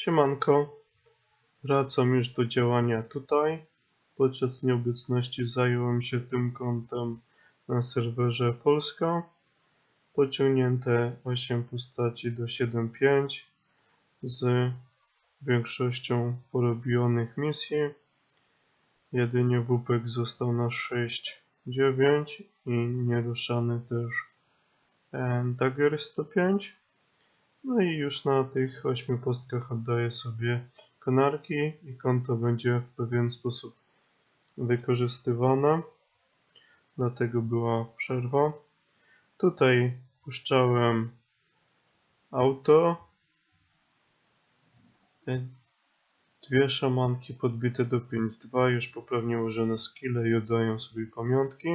Siemanko, wracam już do działania tutaj. Podczas nieobecności zająłem się tym kontem na serwerze Polska. Pociągnięte 8 postaci do 7.5 z większością porobionych misji. Jedynie WPEK został na 6.9 i nieruszany też Dagger 105. No i już na tych 8 postkach oddaję sobie kanarki i konto będzie w pewien sposób wykorzystywane. Dlatego była przerwa. Tutaj puszczałem auto. E, Dwie szamanki podbite do 5.2, już poprawnie ułożone skille i oddają sobie pamiątki.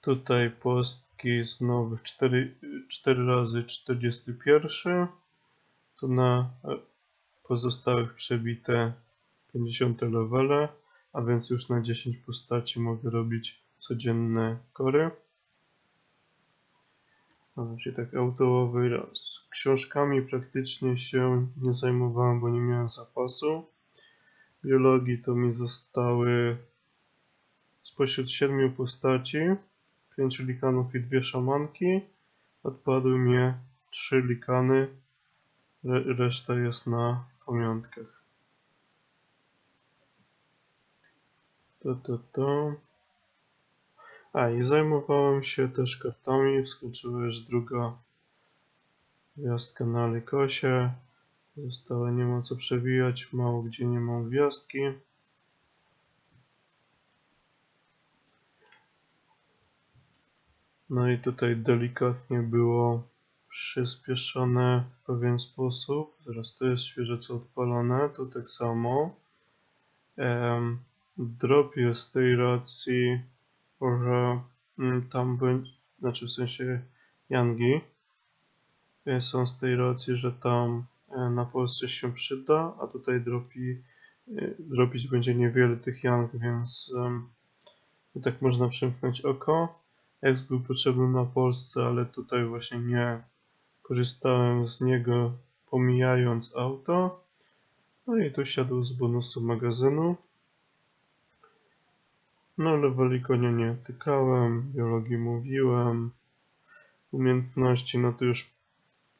Tutaj postki znowu 4, 4 razy 41. Tu na e, pozostałych przebite 50 levele, a więc już na 10 postaci mogę robić codzienne kory. Znaczy tak autołowy raz. Książkami praktycznie się nie zajmowałem, bo nie miałem zapasu. Biologii to mi zostały spośród siedmiu postaci, pięciu likanów i dwie szamanki. Odpadły mnie trzy likany, re reszta jest na pamiątkach. To, to, to. A i zajmowałem się też kartami, wskoczyła już druga gwiazdka na Lykosie. Została nie ma co przewijać, mało gdzie nie mam gwiazdki. No i tutaj delikatnie było przyspieszone w pewien sposób. Zaraz to jest świeże co odpalone, to tak samo. Drop jest z tej racji, że mm, tam będzie, znaczy w sensie Yangi e, są z tej racji, że tam e, na Polsce się przyda, a tutaj dropi, e, dropić będzie niewiele tych Yang, więc tak można przymknąć oko. X był potrzebny na Polsce, ale tutaj właśnie nie korzystałem z niego pomijając auto. No i tu siadł z bonusu magazynu. No leveli konia nie tykałem, biologii mówiłem. Umiejętności, no to już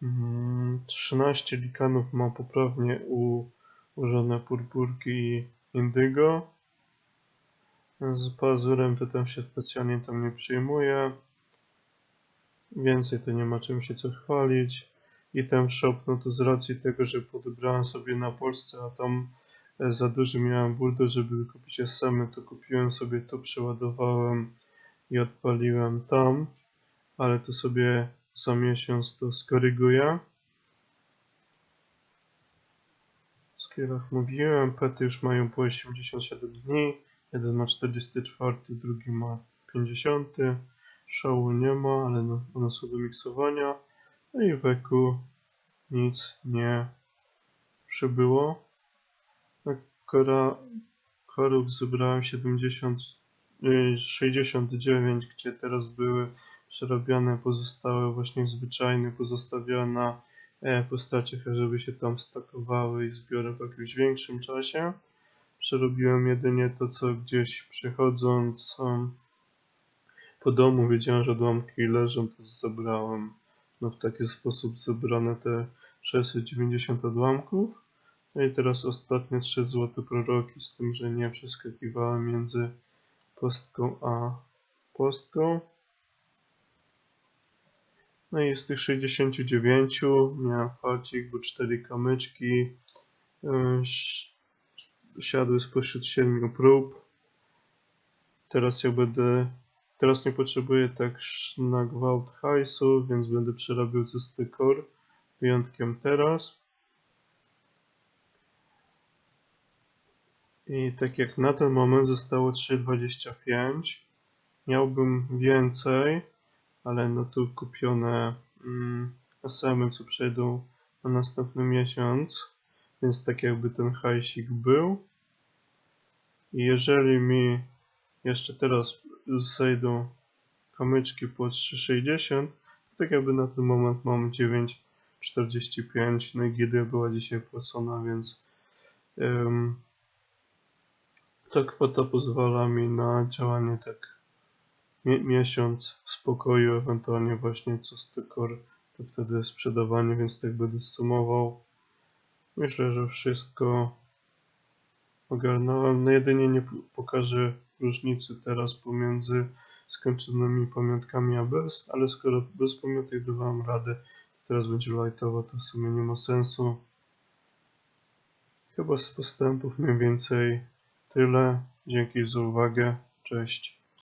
mm, 13 likanów ma poprawnie ułożone purpurki indygo. Z pazurem to tam się specjalnie tam nie przyjmuje. Więcej to nie ma czym się co chwalić. I ten shop, no to z racji tego, że podebrałem sobie na Polsce, a tam e, za duży miałem burdę, żeby kupić SM, to kupiłem sobie to, przeładowałem i odpaliłem tam. Ale to sobie za miesiąc to skoryguję. O skillach mówiłem, pety już mają po 87 dni. Jeden ma 44, drugi ma 50. Szału nie ma, ale no, one są do miksowania. No i weku nic nie przybyło. Na kora, korów zebrałem 70, y, 69, gdzie teraz były przerabiane pozostałe właśnie zwyczajne, pozostawione na postaciach, żeby się tam stakowały i zbiorę w jakimś większym czasie. Przerobiłem jedynie to, co gdzieś przechodząc po domu wiedziałem, że odłamki leżą, to zebrałem no, w taki sposób zebrane te 690 odłamków. No i teraz ostatnie 3 złote proroki, z tym, że nie przeskakiwałem między postką a postką. No i z tych 69 miałem farcik, bo 4 kamyczki. Siadły spośród 7 prób. Teraz ja będę. Teraz nie potrzebuję tak na gwałt hajsu, więc będę przerabiał czysty. Wyjątkiem teraz. I tak jak na ten moment zostało 3,25. Miałbym więcej, ale no tu kupione mm, SM-y, co przejdą na następny miesiąc. Więc tak jakby ten hajsik był. I jeżeli mi jeszcze teraz zejdą kamyczki po 3,60, to tak jakby na ten moment mam 9 45. No i GD była dzisiaj płacona, więc em, ta kwota pozwala mi na działanie tak mi- miesiąc w spokoju, ewentualnie właśnie co stykor, to wtedy sprzedawanie, więc tak będę sumował. Myślę, że wszystko ogarnąłem. No jedynie nie pokażę różnicy teraz pomiędzy skończonymi pamiątkami a bez, ale skoro bez pamiątek dawałem radę, to teraz będzie lightowo, to w sumie nie ma sensu. Chyba z postępów mniej więcej tyle. Dzięki za uwagę. Cześć.